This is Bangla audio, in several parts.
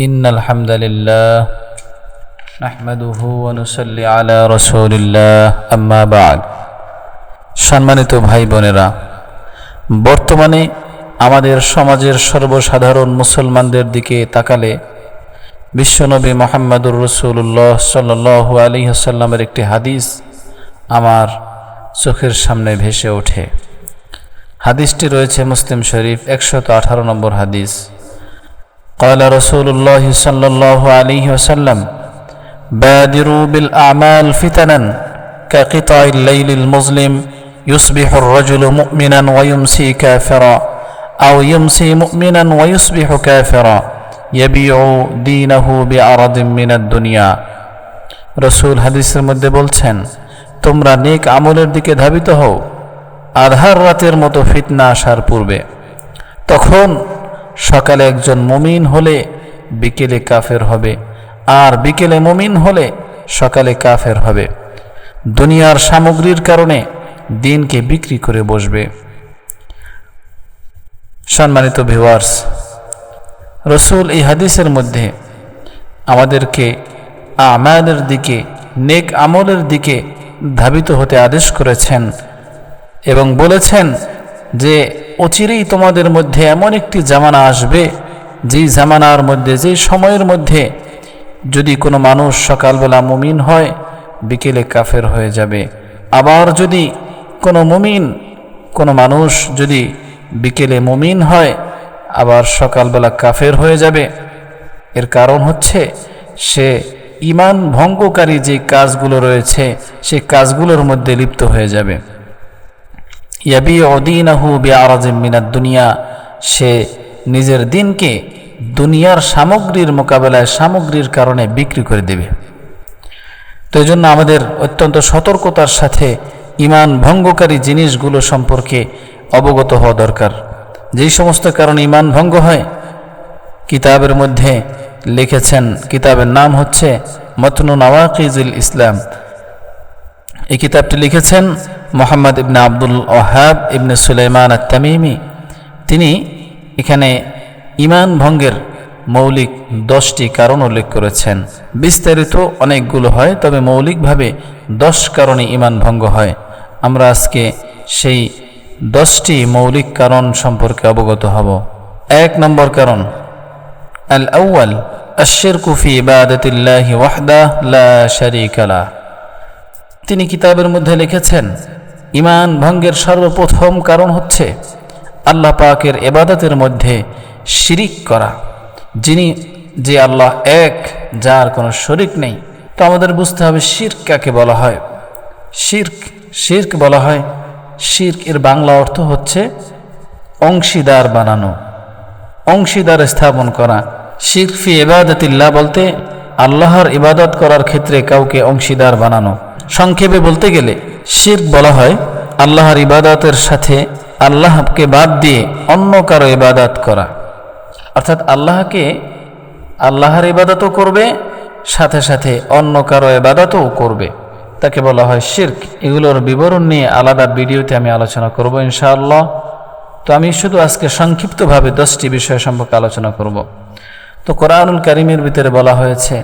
إن الحمد لله نحمده ونصلي على رسول الله أما بعد সম্মানিত ভাই বোনেরা বর্তমানে আমাদের সমাজের সর্বসাধারণ মুসলমানদের দিকে তাকালে বিশ্বনবী মোহাম্মদুর রসুল্লাহ সাল্লু আলী আসাল্লামের একটি হাদিস আমার চোখের সামনে ভেসে ওঠে হাদিসটি রয়েছে মুসলিম শরীফ একশত আঠারো নম্বর হাদিস قال رسول الله صلى الله عليه وسلم بادروا بالأعمال فتنا كقطع الليل المظلم يصبح الرجل مؤمنا ويمسي كافرا أو يمسي مؤمنا ويصبح كافرا يبيع دينه بعرض من الدنيا রসুল হাদিসের মধ্যে বলছেন তোমরা নেক আমলের দিকে ধাবিত হও আধার রাতের মতো ফিতনা আসার পূর্বে তখন সকালে একজন মুমিন হলে বিকেলে কাফের হবে, আর বিকেলে মুমিন হলে সকালে কাফের হবে। দুনিয়ার সামগ্রীর কারণে দিনকে বিক্রি করে বসবে। সম্মানিত ভিওয়ার্স রসুল এই হাদিসের মধ্যে আমাদেরকে আমাদের দিকে, নেক আমলের দিকে ধাবিত হতে আদেশ করেছেন এবং বলেছেন যে অচিরেই তোমাদের মধ্যে এমন একটি জামানা আসবে, যেই জামানার মধ্যে, যেই সময়ের মধ্যে যদি কোনো মানুষ সকালবেলা মুমিন হয়, বিকেলে কাফের হয়ে যাবে। আবার যদি কোনো মুমিন, কোনো মানুষ যদি বিকেলে মুমিন হয়, আবার সকালবেলা কাফের হয়ে যাবে। এর কারণ হচ্ছে, সে ইমান ভঙ্গকারী যে কাজগুলো রয়েছে, সে কাজগুলোর মধ্যে লিপ্ত হয়ে যাবে। ইয়াবি অদিনাহু বিআরাজিম মিনাদ দুনিয়া। সে নিজের দিনকে দুনিয়ার সামগ্রীর মোকাবেলায় সামগ্রীর কারণে বিক্রি করে দেবে। তো এই জন্য আমাদের অত্যন্ত সতর্কতার সাথে ইমান ভঙ্গকারী জিনিসগুলো সম্পর্কে অবগত হওয়া দরকার। যেই সমস্ত কারণে ইমান ভঙ্গ হয়, কিতাবের মধ্যে লিখেছেন, কিতাবের নাম হচ্ছে মতনু নওয়াকিজুল ইসলাম। এই কিতাবটি লিখেছেন মোহাম্মদ ইবনে আব্দুল ওহাব ইবনে সুলাইমান আত্তামিমি, তিনি এখানে ইমান ভঙ্গের মৌলিক দশটি কারণ উল্লেখ করেছেন। বিস্তারিত অনেকগুলো হয়, তবে মৌলিকভাবে দশ কারণে ইমান ভঙ্গ হয়। আমরা আজকে সেই দশটি মৌলিক কারণ সম্পর্কে অবগত হব। এক নম্বর কারণ আল আউ্ল আশের কুফি ইবাদতিল্লাহি ওয়াহদা লা শারিকালা তিনি কিতাবের মধ্যে লিখেছেন ইমান ভঙ্গের সর্বপ্রথম কারণ হচ্ছে আল্লাহ পাকের এবাদতের মধ্যে শিরিক করা। যিনি, যে আল্লাহ এক, যার কোনো শরিক নেই। তো আমাদের বুঝতে হবে শির্ক কাকে বলা হয়? শির্ক শির্ক বলা হয়, শির্ক এর বাংলা অর্থ হচ্ছে অংশীদার বানানো। অংশীদার স্থাপন করা। শিরফি এবাদতিল্লাহ বলতে আল্লাহর ইবাদত করার ক্ষেত্রে কাউকে অংশীদার বানানো। সংক্ষেপে বলতে গেলে শির্ক বলা হয়, আল্লাহর ইবাদতের সাথে আল্লাহকে বাদ দিয়ে অন্য কারও ইবাদত করা। অর্থাৎ আল্লাহকে আল্লাহর ইবাদতও করবে, সাথে সাথে অন্য কারও ইবাদতও করবে। তাকে বলা হয় শির্ক। এগুলোর বিবরণ নিয়ে আলাদা ভিডিওতে আমি আলোচনা করব ইনশাআল্লাহ। তো আমি শুধু আজকে সংক্ষিপ্তভাবে দশটি বিষয় সম্পর্কে আলোচনা করব। তো কোরআনুল করিমের ভিতরে বলা হয়েছে,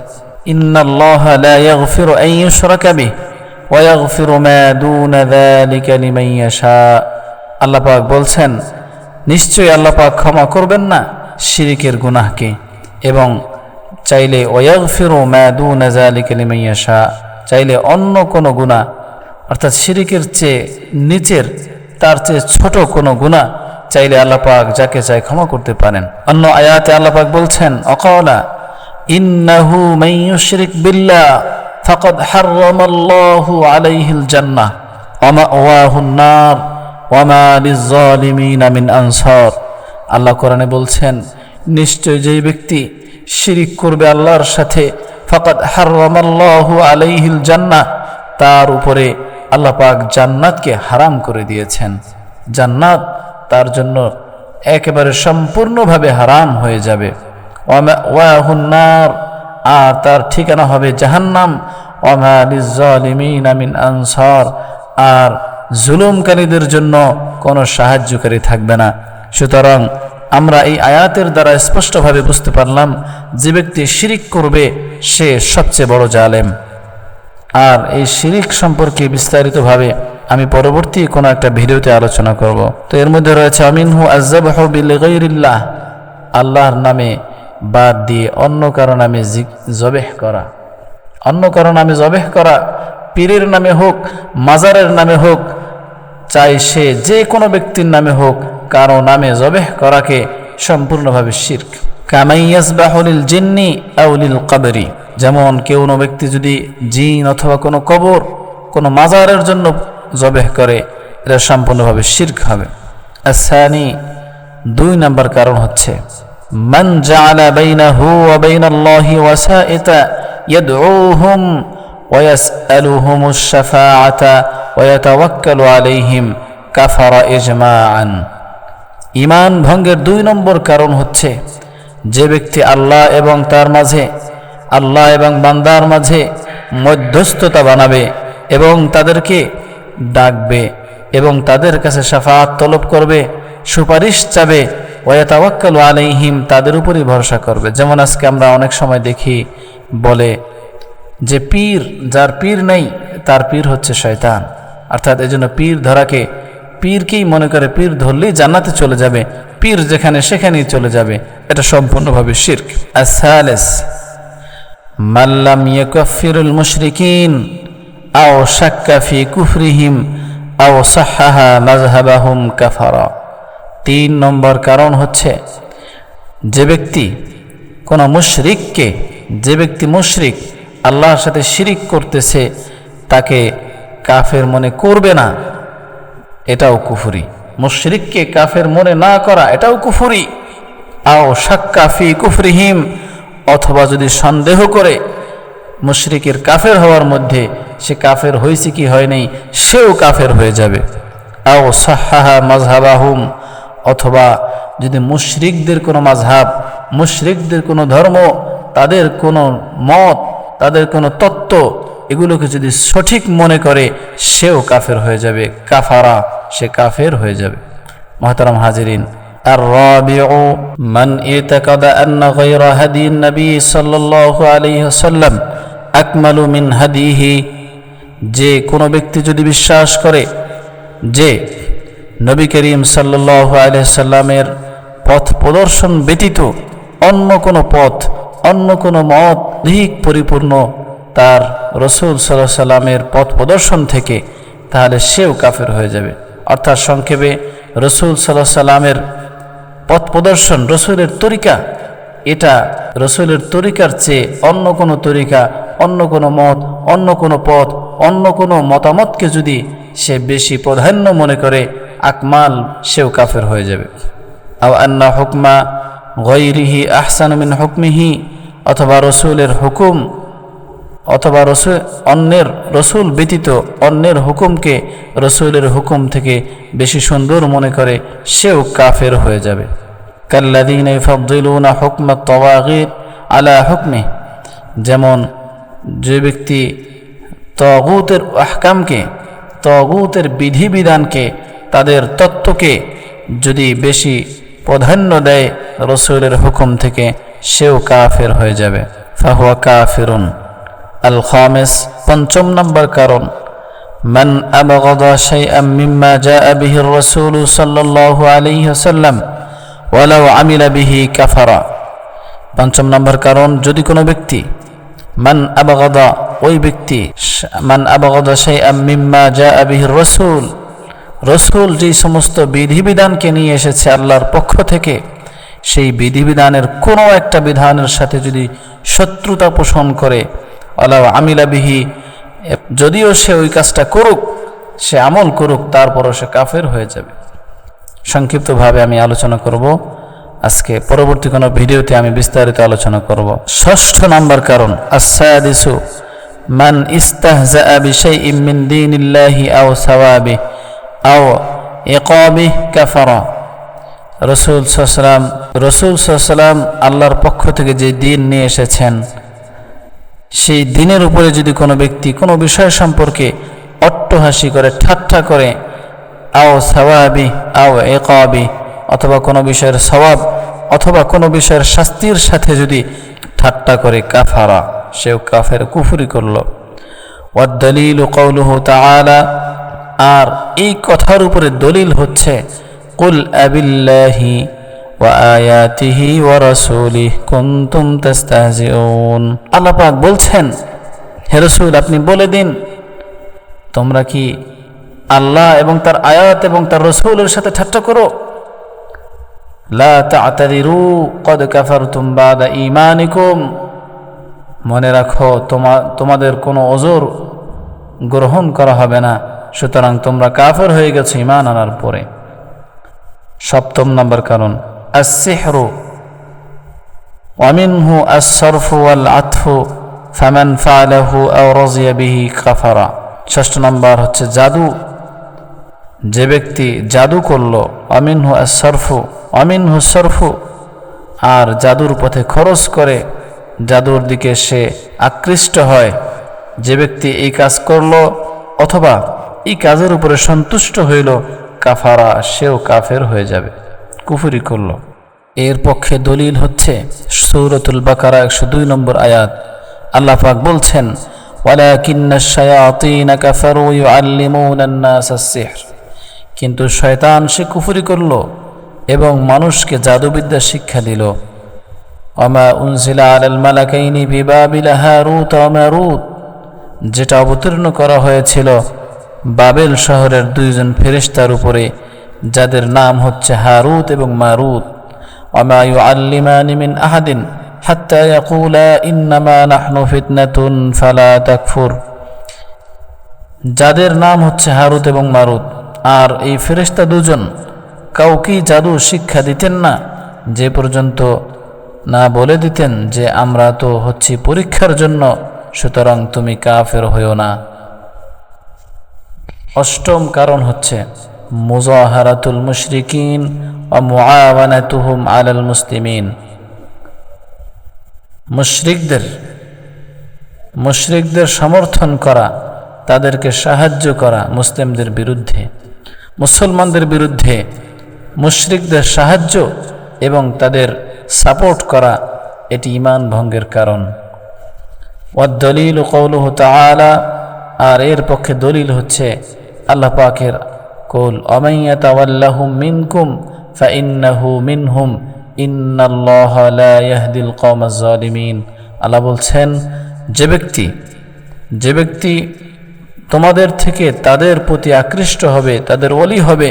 ইন্নাল্লাহ লা ওয়া ইয়াগফিরু মা দুনা যালিকা লিমান ইয়াশা আল্লাহ পাক বলছেন, নিশ্চয়ই আল্লাহ পাক ক্ষমা করবেন না শিরিকের গুনাহকে, এবং চাইলে ওয়াগফিরু মা দুনা যালিকা লিমান ইয়াশা, চাইলে অন্য কোনো গুনাহ, অর্থাৎ শিরিকের চেয়ে নিচের, তার চেয়ে ছোট কোনো গুনাহ, চাইলে আল্লাহ পাক যাকে চায় ক্ষমা করতে পারেন। অন্য আয়াতে আল্লাহ পাক বলছেন অকালা ইন্নাহু ইউশরিক বিল্লাহ হাররামাল্লাহু আলাইহিল জান্নাহ ওয়া মাওয়াহুন নার ওয়া মা লিয-যালিমিনা মিন আনসার। আল্লাহ কোরআনে বলছেন, নিশ্চয় যেই ব্যক্তি শিরিক করবে আল্লাহর সাথে, ফাকাদ হাররামাল্লাহু আলাইহিল জান্নাহ, তার উপরে আল্লাহ পাক জান্নাতকে হারাম করে দিয়েছেন। জান্নাত তার জন্য একেবারে সম্পূর্ণভাবে হারাম হয়ে যাবে। ওয়াহুন্নার আর তার ঠিকানা হবে জাহান্নাম। মিন আনসার। আর জুলুমকারীদের জন্য কোনো সাহায্যকারী থাকবে না। সুতরাং আমরা এই আয়াতের দ্বারা স্পষ্টভাবে বুঝতে পারলাম, যে ব্যক্তি শিরিক করবে, সে সবচেয়ে বড় জালেম। আর এই শিরিক সম্পর্কে বিস্তারিতভাবে আমি পরবর্তী কোনো একটা ভিডিওতে আলোচনা করব। তো এর মধ্যে রয়েছে, আমিনহু আজাবাহ বিল্লাহ আল্লাহর নামে বাদ দিয়ে অন্য কারও নামে জবেহ করা। অন্য কারও নামে জবেহ করা, পীরের নামে হোক, মাজারের নামে হোক, চাই সে যে কোনো ব্যক্তির নামে হোক, কারও নামে জবেহ করাকে সম্পূর্ণভাবে শির্ক। কামাইয়াসবাহুলিল জিন্নি আউলিল কাবরি যেমন কেউ কোনো ব্যক্তি যদি জিন অথবা কোনো কবর, কোনো মাজারের জন্য জবেহ করে, এটা সম্পূর্ণভাবে শির্ক হবে। আসানি দুই নাম্বার কারণ হচ্ছে বাইনাহু ওয়া বাইনাল্লাহি ওয়াসাইতা ইয়াদউহুম ওয়া ইয়াসআলুহুমুশ শাফাআতা ওয়া ইয়াতাওয়াক্কালু আলাইহিম কাফারা ইজমাআন। ইমান ভঙ্গের দুই নম্বর কারণ হচ্ছে যে ব্যক্তি আল্লাহ এবং তার মাঝে, আল্লাহ এবং বান্দার মাঝে মধ্যস্থতা বানাবে এবং তাদেরকে ডাকবে এবং তাদের কাছে সাফাত তলব করবে, সুপারিশ চাবে ওয়াতাওয়াক্কাল আলাইহিম, তাদের উপরই ভরসা করবে। যেমন আজকে আমরা অনেক সময় দেখি, বলে যে পীর, যার পীর নেই, তার পীর হচ্ছে শয়তান। অর্থাৎ এজন্য পীর ধরাকে, পীরকেই মনে করে পীর ধরলেই জান্নাতে চলে যাবে, পীর যেখানে সেখানেই চলে যাবে। এটা সম্পূর্ণভাবে শির্ক। আসালেস মাল্লাম ইয়াকাফিরুল মুশরিকিন, আও শাক্কা ফি কুফরিহিম, আও সাহাহা মাজহাবাহুম কাফারা। তিন নম্বর কারণ হচ্ছে যে ব্যক্তি কোনো মুশরিককে, যে ব্যক্তি মুশরিক আল্লাহর সাথে শিরিক করতেছে, তাকে কাফের মনে করবে না, এটাও কুফুরি। মুশরিককে কাফের মনে না করা, এটাও কুফুরি। আও সাক্কা ফি কুফরিহিম, অথবা যদি সন্দেহ করে মুশরিকের কাফের হওয়ার মধ্যে সে কাফের হয়েছে কি হয় নাই, সেও কাফের হয়ে যাবে। আও সাহাহা মাজহাবাহুম অথবা যদি মুশরিকদের কোনো মাঝহাব মুশরিকদের কোনো ধর্ম তাদের কোনো মত তাদের কোনো তত্ত্ব এগুলোকে যদি সঠিক মনে করে সেও কাফের হয়ে যাবে কাফারা সে কাফের হয়ে যাবে মহতারাম হাজিরিন الرابع من اعتقد أن غير هدي النبي صلى الله عليه وسلم أكمل من هديه যে কোনো ব্যক্তি যদি বিশ্বাস করে যে নবী করিম সাল্লাহ আলহামের পথ প্রদর্শন ব্যতীত অন্য কোনো পথ, অন্য কোনো মত অধিক পরিপূর্ণ তার রসুল সাল্লাহ সাল্লামের পথ প্রদর্শন থেকে তাহলে সেও কাফের হয়ে যাবে। অর্থাৎ সংক্ষেপে রসুল সাল্লাহ সাল্লামের পথ প্রদর্শন রসুলের তরিকা, এটা রসুলের তরিকার চেয়ে অন্য কোনো তরিকা, অন্য কোনো মত, অন্য কোনো পথ, অন্য কোনো মতামতকে যদি সে বেশি প্রাধান্য মনে করে আকমাল, সেও কাফের হয়ে যাবে। আও আন্না হুকমা গৈরিহি আহসানমিন হুকমিহি, অথবা রসুলের হুকুম, অথবা রসুল অন্যের রসুল ব্যতীত অন্যের হুকুমকে রসুলের হুকুম থেকে বেশি সুন্দর মনে করে, সেও কাফের হয়ে যাবে। কাল্লাদিন ফবদুলুনা হুকমা তওয়াগির আলা হুকমে যেমন যে ব্যক্তি তগুতের আহকামকে, তগুতের বিধিবিধানকে তাদের তত্ত্বকে যদি বেশি প্রাধান্য দেয় রসুলের হুকুম থেকে সেও কাফের হয়ে যাবে ফাহুয়া কাফিরুন আল খামেস পঞ্চম নম্বর কারণ من أبغض شيئا مما جاء به الرسول صلى الله عليه وسلم ولو عمل به كفر পঞ্চম নম্বর কারণ যদি কোনো ব্যক্তি মান আবাগদা ওই ব্যক্তি মান আবাগদা সেই মিম্মা যা আবিহির রসুল রসুল যেই সমস্ত বিধিবিধানকে নিয়ে এসেছে আল্লাহর পক্ষ থেকে, সেই বিধিবিধানের কোনো একটা বিধানের সাথে যদি শত্রুতা পোষণ করে আল্লাহ আমিলাবিহি যদিও সে ওই কাজটা করুক, সে আমল করুক, তারপরও সে কাফের হয়ে যাবে। সংক্ষিপ্তভাবে আমি আলোচনা করব। আজকে পরবর্তী কোনো ভিডিওতে আমি বিস্তারিত আলোচনা করব। ষষ্ঠ নাম্বার কারণ আসাদিসু মান ইস্তাহজা বিশাইইম মিন দীনিল্লাহি আও সাওয়াবি আও ইকাবি কাফারা। রসুল সাল্লাম রসুল সাল্লাম আল্লাহর পক্ষ থেকে যে দিন নিয়ে এসেছেন, সেই দিনের উপরে যদি কোনো ব্যক্তি কোনো বিষয় সম্পর্কে অট্টহাসি করে, ঠাট্টা করে, আও সাওয়াবি, আও একাবি অথবা কোনো বিষয়ের স্বভাব অথবা কোনো বিষয়ের শাস্তির সাথে যদি ঠাট্টা করে, কাফারা, সেও কাফের কুফুরি করল। ওয়াদ্দলিল কৌলুহ তাআলা আর এই কথার উপরে দলিল হচ্ছে, কুল আবিল্লাহি ওয়া আয়াতিহি ওয়া রাসূলিহি কুনতুম তাস্তাহজিউন। আল্লাহ পাক বলছেন, হে রাসূল, আপনি বলে দিন, তোমরা কি আল্লাহ এবং তার আয়াত এবং তার রসুলের সাথে ঠাট্টা করো? লা তা'তাদিরু কদ কাফারতুম বাদা ঈমানিকুম। মনে রাখো, তোমা, তোমাদের কোনো ওজোর গ্রহণ করা হবে না সুতরাং তোমরা কাফের হয়ে গেছো ইমান আনার পরে সপ্তম নম্বর কারণ আসিহরু ومنه الصرف والعطف فمن فعله أو رضي به كفر ষষ্ঠ নম্বর হচ্ছে জাদু যে ব্যক্তি জাদু করল অমিনহু সরফু অমিনহু সরফু আর জাদুর পথে খরচ করে জাদুর দিকে সে আকৃষ্ট হয় যে ব্যক্তি এই কাজ করল অথবা এই কাজের উপরে সন্তুষ্ট হইল, কাফারা সেও কাফের হয়ে যাবে, কুফুরি করল। এর পক্ষে দলিল হচ্ছে সৌরতুল বাকারা একশো দুই নম্বর আয়াত। আল্লাহ পাক বলছেন কিন্তু শয়তান সে কুফুরি করল এবং মানুষকে জাদুবিদ্যা শিক্ষা দিল। অমা উনজিলা আল মালাকাইনি বিবাবিল হারুত ওয়া মারুত যেটা অবতীর্ণ করা হয়েছিল বাবেল শহরের দুইজন ফেরিস্তার উপরে, যাদের নাম হচ্ছে হারুত এবং মারুত। অমায়ু আল্লিমানিমিন আহাদিন ফালা তাকফুর। যাদের নাম হচ্ছে হারুত এবং মারুত। আর এই ফেরিস্তা দুজন কাউকে জাদু শিক্ষা দিতেন না, যে পর্যন্ত না বলে দিতেন যে আমরা তো হচ্ছি পরীক্ষার জন্য। সুতরাং তুমি কাফের হইও না। অষ্টম কারণ হচ্ছে, মুজাহারাতুল মুশরিকিন ও মুআওয়ানাতুহুম আলাল মুসলিমিন। মুশরিকদের মুশরিকদের সমর্থন করা, তাদেরকে সাহায্য করা মুসলিমদের বিরুদ্ধে। মুসলমানদের বিরুদ্ধে মুশরিকদের সাহায্য এবং তাদের সাপোর্ট করা, এটি ইমান ভঙ্গের কারণ। ওয়াদ্দলিল কৌলুহ তাআলা, আর এর পক্ষে দলিল হচ্ছে আল্লাহ পাকের কৌল অমাইয়াতাওয়াল্লাহুম মিনকুম ফাইন্নাহু মিনহুম, ইন্নাল্লাহ লা ইয়াহদিল জালিমিন আল্লাহ বলছেন, যে ব্যক্তি যে ব্যক্তি তোমাদের থেকে তাদের প্রতি আকৃষ্ট হবে, তাদের অলি হবে,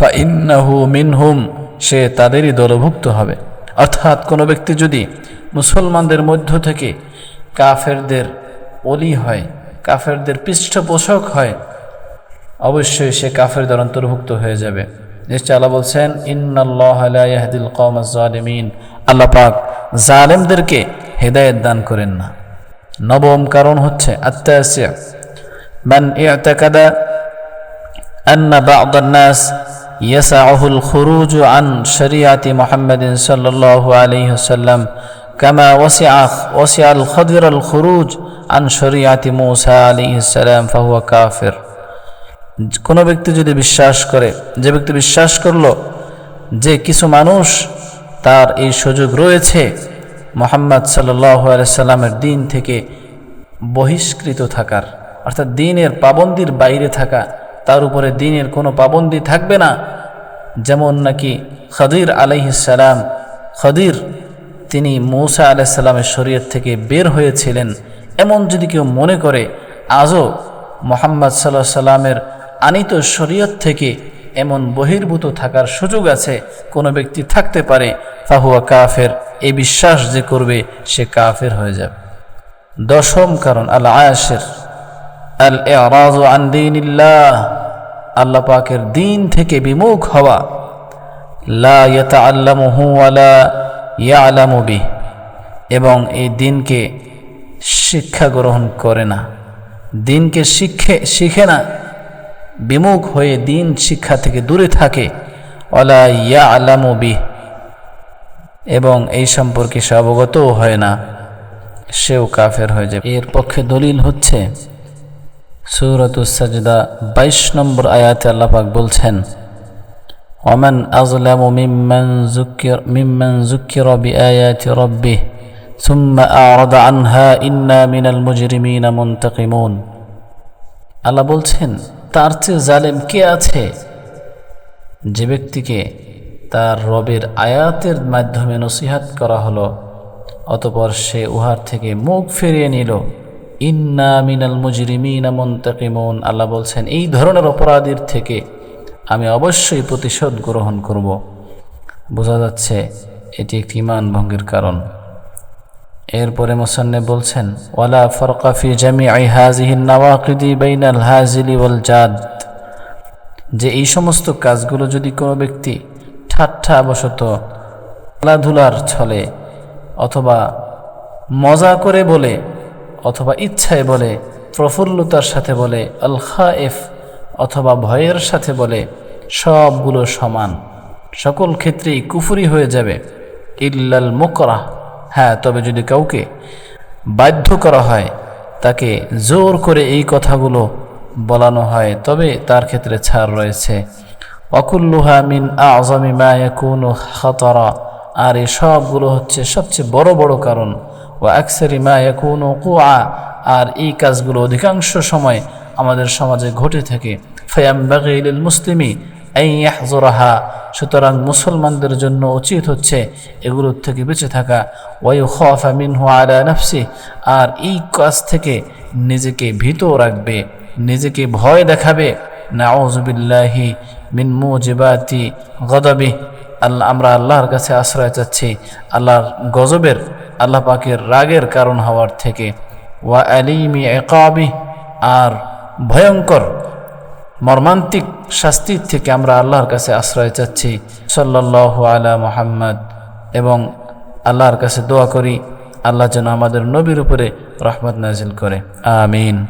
ফাইন্নাহু মিনহুম, সে তাদেরই দলভুক্ত হবে। অর্থাৎ কোনো ব্যক্তি যদি মুসলমানদের মধ্য থেকে কাফেরদের অলি হয় কাফেরদের পৃষ্ঠপোষক হয় অবশ্যই সে কাফেরদের অন্তর্ভুক্ত হয়ে যাবে নিশ্চয় আল্লাহ বলছেন ইন্নাল্লাহদিল কৌমিন আল্লাহ পাক জালেমদেরকে হেদায়ত দান করেন না নবম কারণ হচ্ছে আত্মাসিয়া من اعتقد أن بعض الناس يسعه الخروج عن شريعة محمد صلى الله عليه وسلم كما وسع وسع الخضر الخروج عن شريعة موسى عليه السلام فهو كافر কোনো ব্যক্তি যদি বিশ্বাস করে যে ব্যক্তি বিশ্বাস করলো যে কিছু মানুষ তার এই সুযোগ রয়েছে মোহাম্মদ সাল্লাহ সাল্লামের দিন থেকে বহিষ্কৃত থাকার অর্থাৎ দিনের পাবন্দির বাইরে থাকা তার উপরে দিনের কোনো পাবন্দি থাকবে না যেমন নাকি খদির আলাইহিসালাম খদির তিনি মৌসা আলাইসাল্লামের শরীয়ত থেকে বের হয়েছিলেন। এমন যদি কেউ মনে করে, আজও মোহাম্মদ সাল্লাহ সাল্লামের আনিত শরীয়ত থেকে এমন বহির্ভূত থাকার সুযোগ আছে, কোনো ব্যক্তি থাকতে পারে, ফাহুয়া কাফের এই বিশ্বাস যে করবে সে কাফের হয়ে যাবে। দশম কারণ আল আয়াসের আল এরাজ আন দিনিল্লাহ। আল্লাহ পাকের দিন থেকে বিমুখ হওয়া। লা ইয়াতাআল্লামুহু ওয়ালা ইয়ালামু বিহ, এবং এই দিনকে শিক্ষা গ্রহণ করে না। দিনকে শিখে শিখে না। বিমুখ হয়ে দিন শিক্ষা থেকে দূরে থাকে। অলা ইয়া আলামু বিহ, এবং এই সম্পর্কে সে অবগতও হয় না। সেও কাফের হয়ে যাবে। এর পক্ষে দলিল হচ্ছে সৌরতুসাজদা বাইশ নম্বর আয়াতে আল্লাপাক বলছেন ومن أظلم ممن ذكر ممن ذكر بآيات ربه ثم أعرض عنها إنا من المجرمين منتقمون আল্লাহ বলছেন তার চেয়ে জালেম কে আছে যে ব্যক্তিকে তার রবের আয়াতের মাধ্যমে নসিহাত করা হলো অতপর সে উহার থেকে মুখ ফিরিয়ে নিল ইন্না মিনাল মুজরিমিনা মুনতাকিমুন আল্লাহ বলছেন এই ধরনের অপরাধীর থেকে আমি অবশ্যই প্রতিশোধ গ্রহণ করব। বোঝা যাচ্ছে এটি একটি ইমান ভঙ্গের কারণ। এরপরে মোসান্নে বলছেন, ওয়ালা ফরকাফি জামি আই হাজিহিন নওয়াকিদি হাজিলি ওয়াল জাদ। যে এই সমস্ত কাজগুলো যদি কোনো ব্যক্তি ঠাট্টা বশত খেলাধুলার ছলে অথবা মজা করে বলে অথবা ইচ্ছায় বলে, প্রফুল্লতার সাথে বলে আল খায়েফ অথবা ভয়ের সাথে বলে, সবগুলো সমান। সকল ক্ষেত্রেই কুফুরি হয়ে যাবে। ইল্লাল মোকরা। হ্যাঁ তবে যদি কাউকে বাধ্য করা হয়, তাকে জোর করে এই কথাগুলো বলানো হয়, তবে তার ক্ষেত্রে ছাড় রয়েছে। অকুল্লুহা মিন আজমি মায়াকুন খতরা। আর এই সবগুলো হচ্ছে সবচেয়ে বড় বড় কারণ। ও আকসারি মায়াকুন কুয়া আর এই কাজগুলো অধিকাংশ সময় আমাদের সমাজে ঘটে থাকে। ফয়াম বাগিল মুসলিমি ইয়াহজরাহা। সুতরাং মুসলমানদের জন্য উচিত হচ্ছে এগুলোর থেকে বেঁচে থাকা। ওয়াই খফা মিনহু আর এই কাজ থেকে নিজেকে ভীত রাখবে, নিজেকে ভয় দেখাবে। নাউজুবিল্লাহি মিন মুজিবাতি গদাবি আল্লাহ, আমরা আল্লাহর কাছে আশ্রয় চাচ্ছি, আল্লাহর গজবের, আল্লাহ পাকের রাগের কারণ হওয়ার থেকে। ওয়া আলিমি একাবি আর ভয়ঙ্কর, মর্মান্তিক শাস্তির থেকে আমরা আল্লাহর কাছে আশ্রয় চাচ্ছি। সাল্লাহ আলা মোহাম্মদ। এবং আল্লাহর কাছে দোয়া করি, আল্লাহ যেন আমাদের নবীর উপরে রহমত নাজিল করে। আমিন।